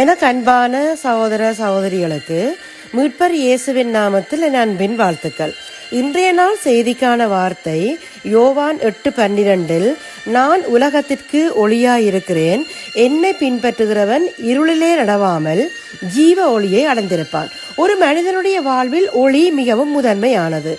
எனக்கு அன்பான சகோதர சகோதரிகளுக்கு மீட்பர் இயேசுவின் நாமத்தில் என் அன்பின் வாழ்த்துக்கள். இன்றைய நாள் செய்திக்கான வார்த்தை யோவான் எட்டு பன்னிரண்டில் நான் உலகத்திற்கு ஒளியாயிருக்கிறேன். என்னை பின்பற்றுகிறவன் இருளிலே நடவாமல் ஜீவ ஒளியை அடைந்திருப்பான். ஒரு மனிதனுடைய வாழ்வில் ஒளி மிகவும் முதன்மையானது.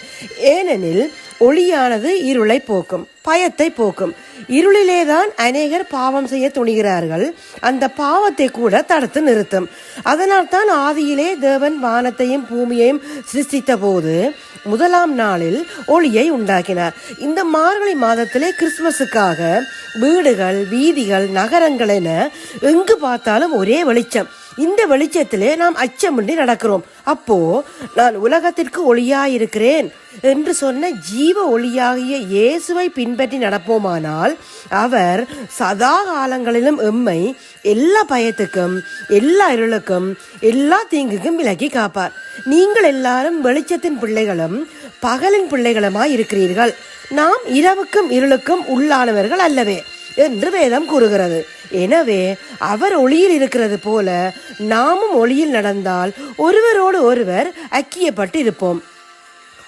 ஏனெனில் ஒளியானது இருளை போக்கும் பயத்தை போக்கும். இருளிலே தான் அநேகர் பாவம் செய்ய துணிகிறார்கள். அந்த பாவத்தை கூட தடுத்து நிறுத்தும். அதனால் தான் ஆதியிலே தேவன் வானத்தையும் பூமியையும் சிருஷ்டித்த போது முதலாம் நாளில் ஒளியை உண்டாக்கினார். இந்த மார்கழி மாதத்திலே கிறிஸ்துமஸுக்காக வீடுகள் வீதிகள் நகரங்கள் என எங்கு பார்த்தாலும் ஒரே வெளிச்சம். இந்த வெளிச்சத்திலே நாம் அச்சமின்றி நடக்கிறோம். அப்போ நான் உலகத்திற்கு ஒளியாயிருக்கிறேன் என்று சொன்ன ஜீவ ஒளியாகிய இயேசுவை பின்பற்றி நடப்போமானால் அவர் சதா காலங்களிலும் எம்மை எல்லா பயத்துக்கும் எல்லா இருளுக்கும் எல்லா தீங்குக்கும் விலக்கி காப்பார். நீங்கள் எல்லாரும் வெளிச்சத்தின் பிள்ளைகளும் பகலின் பிள்ளைகளுமாய் இருக்கிறீர்கள் நாம் இரவுக்கும் இருளுக்கும் உள்ளானவர்கள் அல்லவே. என்று வேதம் கூறுகிறது. எனவே அவர் ஒளியில் இருக்கிறது போல நாமும் ஒளியில் நடந்தால் ஒருவரோடு ஒருவர் ஐக்கியப்பட்டு இருப்போம்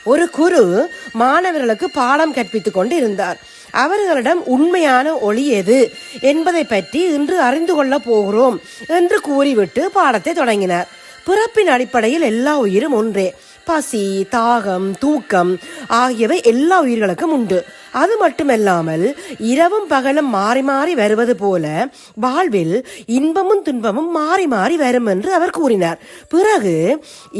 ஒரு குரு மாணவர்களுக்கு பாடம் கற்பித்துக் கொண்டு இருந்தார் அவர்களிடம் உண்மையான ஒளி எது என்பதை பற்றி இன்று அறிந்து கொள்ளப் போகிறோம் என்று கூறிவிட்டு பாடத்தை தொடங்கினார். பிறப்பின் அடிப்படையில் எல்லா உயிரும் ஒன்றே. பசி தாகம் தூக்கம் ஆகியவை எல்லா உயிர்களுக்கும் உண்டு. அது மட்டுமல்லாமல் இரவும் பகலும் மாறி மாறி வருவது போல வாழ்வில் இன்பமும் துன்பமும் மாறி மாறி வரும் என்று அவர் கூறினார். பிறகு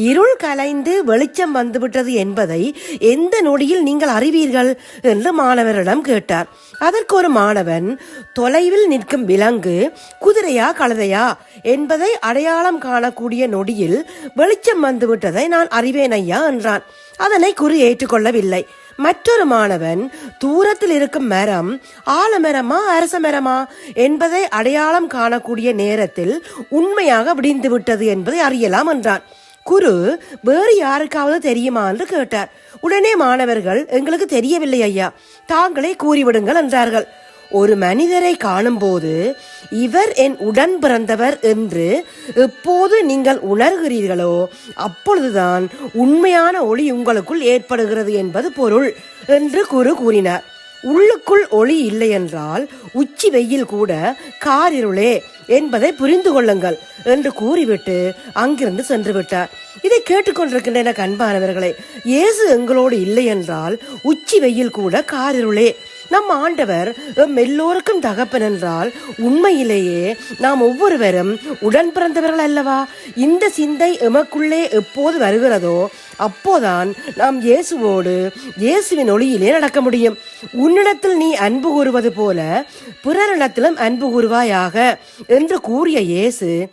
இருள் கலைந்து வெளிச்சம் வந்துவிட்டது என்பதை எந்த நொடியில் நீங்கள் அறிவீர்கள் என்று மாணவரிடம் கேட்டார். அதற்கு ஒரு மாணவன் தொலைவில் நிற்கும் விலங்கு குதிரையா கழுதையா? என்பதை அடையாளம் காணக்கூடிய நொடியில் வெளிச்சம் வந்துவிட்டதை நான் அறிவேன் ஐயா என்றான். அதனை குறி ஏற்றுக்கொள்ளவில்லை. மற்றொரு மாணவன் தூரத்தில் இருக்கும் மரம் ஆலமரமா அரச மரமா என்பதை அடையாளம் காணக்கூடிய நேரத்தில் உண்மையாக விடிந்து விட்டது என்பதை அறியலாம் என்றான். குரு வேறு யாருக்காவது தெரியுமா என்று கேட்டார். உடனே மாணவர்கள் எங்களுக்கு தெரியவில்லை ஐயா. தாங்களே கூறிவிடுங்கள் என்றார்கள். ஒரு மனிதரை காணும்போது இவர் என் உடன் பிறந்தவர் என்று எப்போது நீங்கள் உணர்கிறீர்களோ அப்பொழுதுதான் உண்மையான ஒளி உங்களுக்குள் ஏற்படுகிறது என்பது பொருள் என்று குரு கூறினார். உள்ளுக்குள் ஒளி இல்லை என்றால் உச்சி வெயில் கூட காரிருளே என்பதை புரிந்து கொள்ளுங்கள் என்று கூறிவிட்டு அங்கிருந்து சென்று விட்டார் இதை கேட்டுக்கொண்டிருக்கின்ற எனக்கு இயேசு எங்களோடு இல்லை என்றால் உச்சி வெயில் கூட காரிருளே நம் ஆண்டவர் எல்லோருக்கும் தகப்பன் என்றால் உண்மையிலேயே நாம் ஒவ்வொருவரும் உடன் பிறந்தவர்கள் அல்லவா? இந்த சிந்தை எமக்குள்ளே எப்போது வருகிறதோ அப்போதான் நாம் இயேசுவோடு இயேசுவின் ஒளியிலே நடக்க முடியும். உன்னிடத்தில் நீ அன்பு கூறுவது போல பிறரிடத்திலும் அன்பு கூறுவாயாக என்று கூறிய இயேசு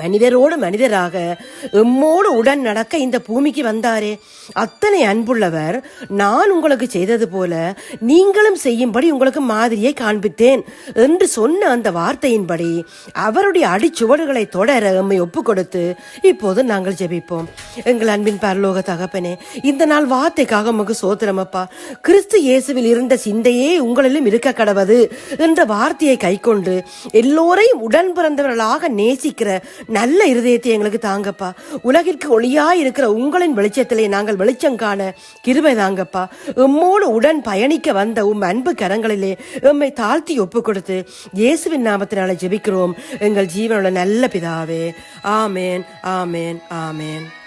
மனிதரோடு மனிதராக எம்மோடு உடன் நடக்க இந்த பூமிக்கு வந்தாரே. அத்தனை அன்புள்ளவர் நான் உங்களுக்கு செய்தது போல நீங்களும் செய்யும்படி உங்களுக்கு மாதிரியை காண்பித்தேன் என்று சொன்ன அந்த வார்த்தையின்படி அவருடைய அடிச்சுவடுகளை தொடர எம்மை ஒப்பு கொடுத்து இப்போது நாங்கள் ஜெபிப்போம். எங்கள் அன்பின் பரலோக தகப்பனே இந்த நாள் வார்த்தைக்காக உமக்கு சோத்திரமப்பா கிறிஸ்து இயேசுவில் இருந்த சிந்தையே உங்களிலும் இருக்க கடவது என்ற வார்த்தையை கைக்கொண்டு எல்லோரையும் உடன் பிறந்தவர்களாக நேசிக்கிற நல்ல இருதயத்தை எங்களுக்கு தாங்கப்பா. உலகிற்கு ஒளியாய் இருக்கிற உங்களின் வெளிச்சத்திலே நாங்கள் வெளிச்சம் காண கிருபை தாங்கப்பா. எம்மோடு உடன் பயணிக்க வந்த உம் அன்பு கரங்களிலே எம்மை தாழ்த்தி ஒப்பு கொடுத்து இயேசுவின் நாமத்தினால ஜெபிக்கிறோம். எங்கள் ஜீவனோட நல்ல பிதாவே. ஆமேன் ஆமேன் ஆமேன்.